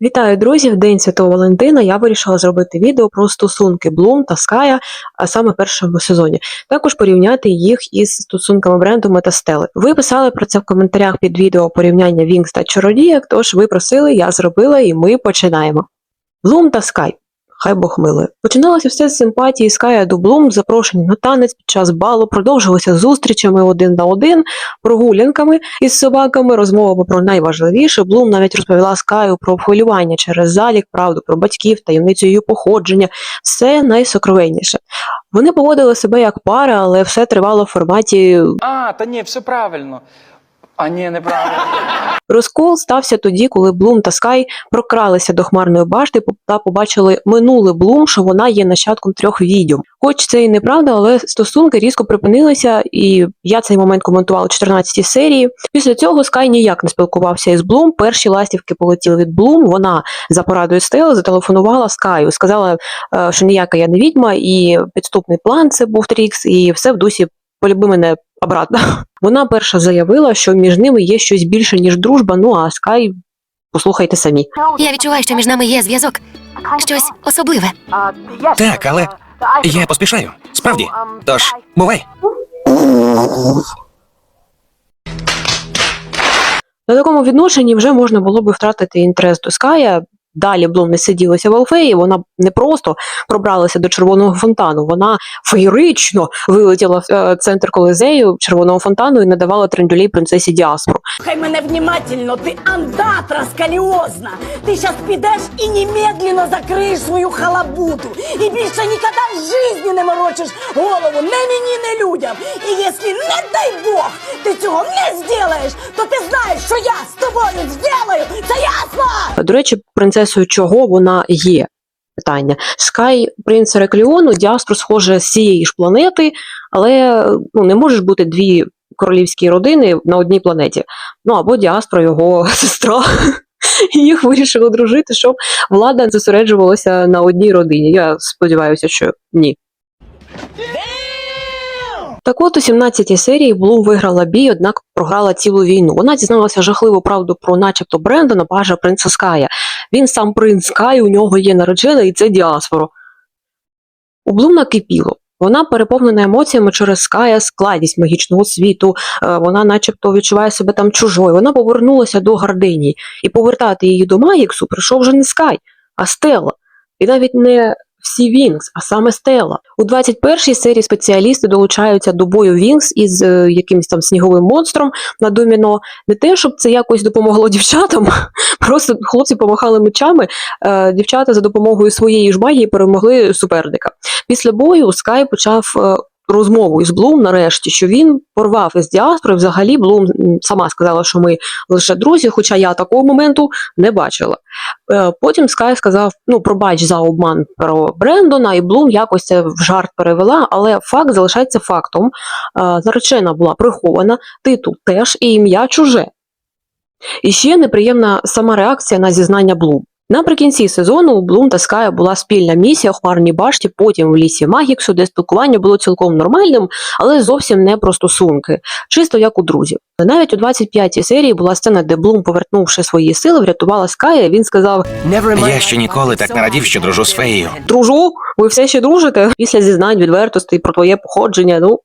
Вітаю, друзі! В День Святого Валентина я вирішила зробити відео про стосунки Блум та Ская, а саме першому сезоні. Також порівняти їх із стосунками бренду Метастели. Ви писали про це в коментарях під відео порівняння Вінкс та Чародіяк, тож ви просили, я зробила і ми починаємо. Блум та Скай. Хай Бог милує. Починалося все з симпатії Ская до Блум, запрошень на танець під час балу, продовжилося зустрічами один на один, прогулянками із собаками, розмовами про найважливіше. Блум навіть розповіла Скаю про хвилювання через залік, правду про батьків, таємницю її походження, все найсокровенніше. Вони поводили себе як пара, але все тривало в форматі А, та ні, все правильно. А ні, неправильно. Розкол стався тоді, коли Блум та Скай прокралися до хмарної башти та побачили минуле Блум, що вона є нащадком трьох відьом. Хоч це і неправда, але стосунки різко припинилися, і я цей момент коментувала у 14 серії. Після цього Скай ніяк не спілкувався із Блум. Перші ластівки полетіли від Блум. Вона за порадою Стели зателефонувала Скаю, сказала, е, що ніяка я не відьма, і підступний план це був Трікс, і все в дусі полюби мене обратно. Вона перша заявила, що між ними є щось більше, ніж дружба. Ну а Скай, послухайте самі. Я відчуваю, що між нами є зв'язок. Щось особливе. Так, але я поспішаю. Справді. Тож, бувай. На такому відношенні вже можна було би втратити інтерес до Ская. Далі Блум не сиділася в Алфеї, вона не просто пробралася до червоного фонтану, вона феєрично вилетіла в е, центр колизею червоного фонтану і надавала трендюлей принцесі Діаспору. Слухай мене внимательно, ти андатра скаліозна. Ти щас підеш і немедленно закриєш свою халабуту. І більше ніколи в житті не морочиш голову не мені, не людям. І якщо, не дай Бог, ти цього не зробиш, то ти знаєш, що я з тобою зроблю. Це ясно? До речі, принцесою чого вона є? Питання. Скай принца Рекліону, Діаспор схоже з цієї ж планети, але ну, не можеш бути дві королівські родини на одній планеті. Ну або Діаспора, його сестра. І Їх вирішили дружити, щоб влада зосереджувалася на одній родині. Я сподіваюся, що ні. Так от у 17-й серії Блум виграла бій, однак програла цілу війну. Вона дізналася жахливу правду про начебто Брендона, пажа принца Ская. Він сам принц Кай, у нього є наречена, і це діаспора. У Блум кипіло. Вона переповнена емоціями через Кая, складність магічного світу, е, вона начебто відчуває себе там чужою. Вона повернулася до Гардинії, і повертати її до Магіксу прийшов вже не Скай, а Стелла. І навіть не всі Вінкс, а саме Стелла. У 21-й серії спеціалісти долучаються до бою Вінкс із е, якимось там сніговим монстром на доміно. Не те, щоб це якось допомогло дівчатам, просто хлопці помахали мечами, е, дівчата за допомогою своєї ж магії перемогли суперника. Після бою Скай почав е, розмову із Блум нарешті, що він порвав із діаспори. Взагалі Блум сама сказала, що ми лише друзі, хоча я такого моменту не бачила. Е, Потім Скай сказав: ну, пробач за обман про Брендона, і Блум якось це в жарт перевела, але факт залишається фактом. Е, Наречена була прихована, титул теж і ім'я чуже. І ще неприємна сама реакція на зізнання Блум. Наприкінці сезону у Блум та Ская була спільна місія у хмарній башті, потім в лісі Магіксу, де спілкування було цілком нормальним, але зовсім не про стосунки, чисто як у друзів. Навіть у 25-й серії була сцена, де Блум, повернувши свої сили, врятувала Ская. Він сказав: Я ще ніколи так не радів, що дружу з феєю. Дружу, ви все ще дружите? Після зізнань відвертостей про твоє походження. Ну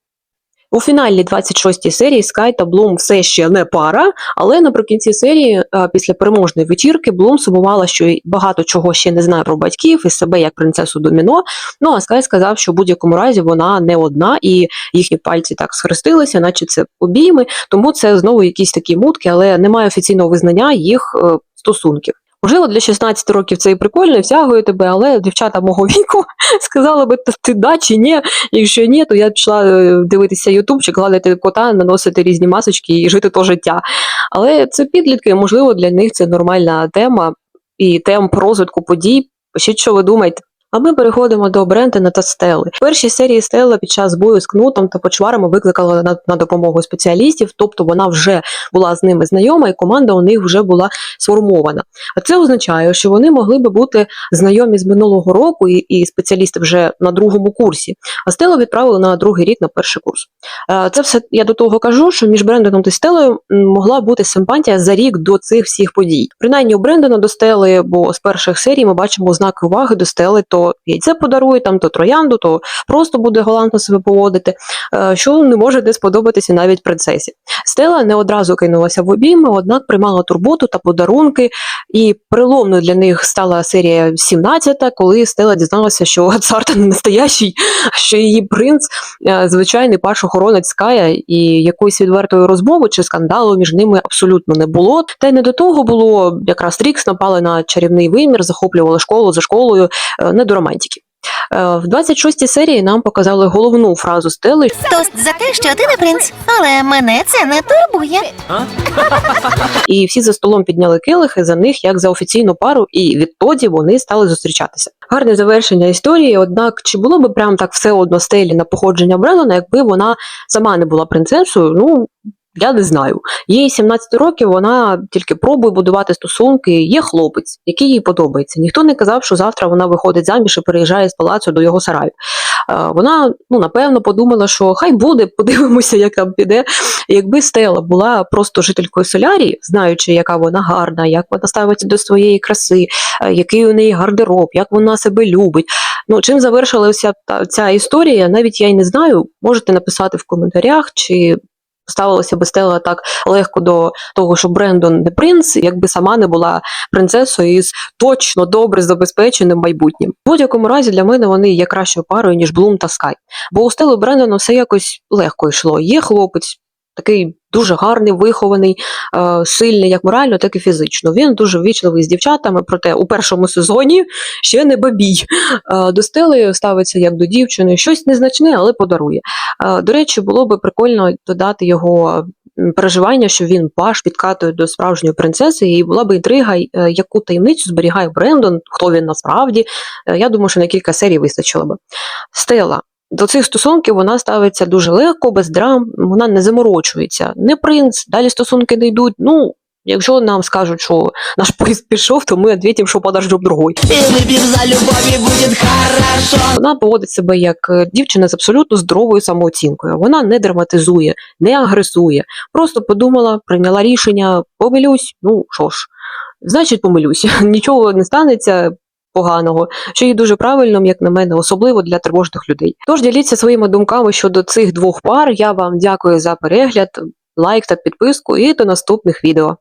у фіналі 26-ї серії Скай та Блум все ще не пара, але наприкінці серії, е, після переможної вечірки, Блум сумувала, що багато чого ще не знає про батьків і себе як принцесу Доміно. Ну а Скай сказав, що в будь-якому разі вона не одна, і їхні пальці так схрестилися, наче це обійми. Тому це знову якісь такі мутки, але немає офіційного визнання їх е, стосунків. Можливо, для 16 років це і прикольно, і втягує тебе, але дівчата мого віку сказали би, ти да чи ні. Якщо ні, то я пішла е, дивитися ютубчик, гладити кота, наносити різні масочки і жити то життя. Але це підлітки, можливо, для них це нормальна тема і темп розвитку подій. Пишіть, що ви думаєте. А ми переходимо до Брентона та Стелли. В першій серії Стелла під час бою з кнутом та почварами викликала на, на допомогу спеціалістів, тобто вона вже була з ними знайома, і команда у них вже була сформована. А це означає, що вони могли би бути знайомі з минулого року, і, і спеціалісти вже на другому курсі. А Стеллу відправили на другий рік на перший курс. Е, Це все я до того кажу, що між Брендоном та Стеллою м, могла бути симпатія за рік до цих всіх подій. Принаймні у Брендона до Стели, бо з перших серій ми бачимо ознаки уваги до Стели, то яйце подарує, там то троянду, то просто буде галантно себе поводити, е, що не може не сподобатися навіть принцесі. Стела не одразу кинулася в обійми, однак приймала турботу та подарунки. І переломною для них стала серія 17, коли Стела дізналася, що царта не настоящий, що її принц е, звичайний першохоронець Ская, і якоїсь відвертої розмови чи скандалу між ними абсолютно не було. Та й не до того було якраз Трікс напали на чарівний вимір, захоплювали школу за школою, е, не до романтики. Е, В 26-й серії нам показали головну фразу Стели, Тост за те, що ти не принц. Але мене це не турбує. і всі за столом підняли килихи за них як за офіційну пару, і відтоді вони стали зустрічатися. Гарне завершення історії. Однак, чи було би прям так все одно стелі на походження Брелона, якби вона сама не була принцесою? Ну. Я не знаю. Їй 17 років, вона тільки пробує будувати стосунки. Є хлопець, який їй подобається. Ніхто не казав, що завтра вона виходить заміж і переїжджає з палацу до його сараю. Е, Вона ну напевно подумала, що хай буде, подивимося, як там піде. Якби Стела була просто жителькою солярії, знаючи, яка вона гарна, як вона ставиться до своєї краси, е, який у неї гардероб, як вона себе любить. Ну чим завершилася ця історія, навіть я й не знаю. Можете написати в коментарях, чи ставилася би Стела так легко до того, що Брендон не принц, якби сама не була принцесою із точно добре забезпеченим майбутнім. В будь-якому разі для мене вони є кращою парою, ніж Блум та Скай. Бо у Стелли Брендона все якось легко йшло. Є хлопець, такий дуже гарний, вихований, е, сильний як морально, так і фізично. Він дуже ввічливий з дівчатами, проте у першому сезоні ще не бабій. Е, До Стели ставиться як до дівчини, щось незначне, але подарує. Е, До речі, було би прикольно додати його переживання, що він паш підкатує до справжньої принцеси, і була б інтрига, яку таємницю зберігає Брендон, хто він насправді. Я думаю, що на кілька серій вистачило би. Стела. До цих стосунків вона ставиться дуже легко, без драм, вона не заморочується. Не принц, далі стосунки не йдуть. Ну, якщо нам скажуть, що наш поїзд пішов, то ми відповімо, що подождем другой. Вона поводить себе як е, дівчина з абсолютно здоровою самооцінкою. Вона не драматизує, не агресує. Просто подумала, прийняла рішення, помилюсь, ну що ж, значить помилюсь. Нічого не станеться. Поганого, що є дуже правильним, як на мене, особливо для тривожних людей. Тож діліться своїми думками щодо цих двох пар. Я вам дякую за перегляд, лайк та підписку і до наступних відео.